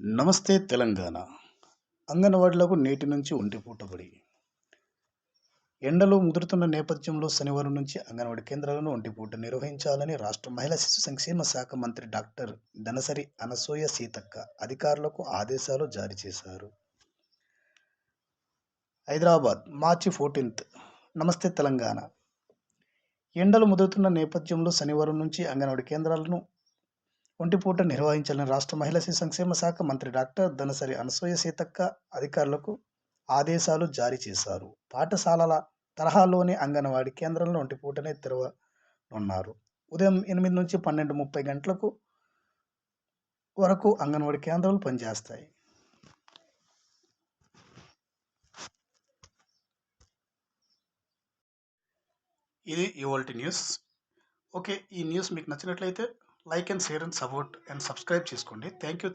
నమస్తే తెలంగాణ. అంగన్వాడీలకు నేటి నుంచి ఒంటి పూటబడి ఎండలు ముదురుతున్న నేపథ్యంలో శనివారం నుంచి అంగన్వాడీ కేంద్రాలను ఒంటిపూట నిర్వహించాలని రాష్ట్ర మహిళా శిశు సంక్షేమ శాఖ మంత్రి డాక్టర్ ధనసరి అనసూయ సీతక్క అధికారులకు ఆదేశాలు జారీ చేశారు. Hyderabad March fourteenth. నమస్తే తెలంగాణ. ఎండలు ముదురుతున్న నేపథ్యంలో శనివారం నుంచి అంగన్వాడీ కేంద్రాలను ఒంటిపూట నిర్వహించాలని రాష్ట్ర మహిళా శిశు సంక్షేమ శాఖ మంత్రి డాక్టర్ దనసరి అనసూయ సీతక్క అధికారులకు ఆదేశాలు జారీ చేశారు. పాఠశాలల తరహాలోని అంగన్వాడీ కేంద్రంలో ఒంటిపూటనే తెరవనున్నారు. ఉదయం ఎనిమిది నుంచి పన్నెండు ముప్పై గంటలకు వరకు అంగన్వాడీ కేంద్రాలు పనిచేస్తాయి. ఇది ఇవాల్టి న్యూస్. ఓకే ఈ న్యూస్ మీకు నచ్చినట్లయితే like and share and support and subscribe చేసుకోండి. Thank you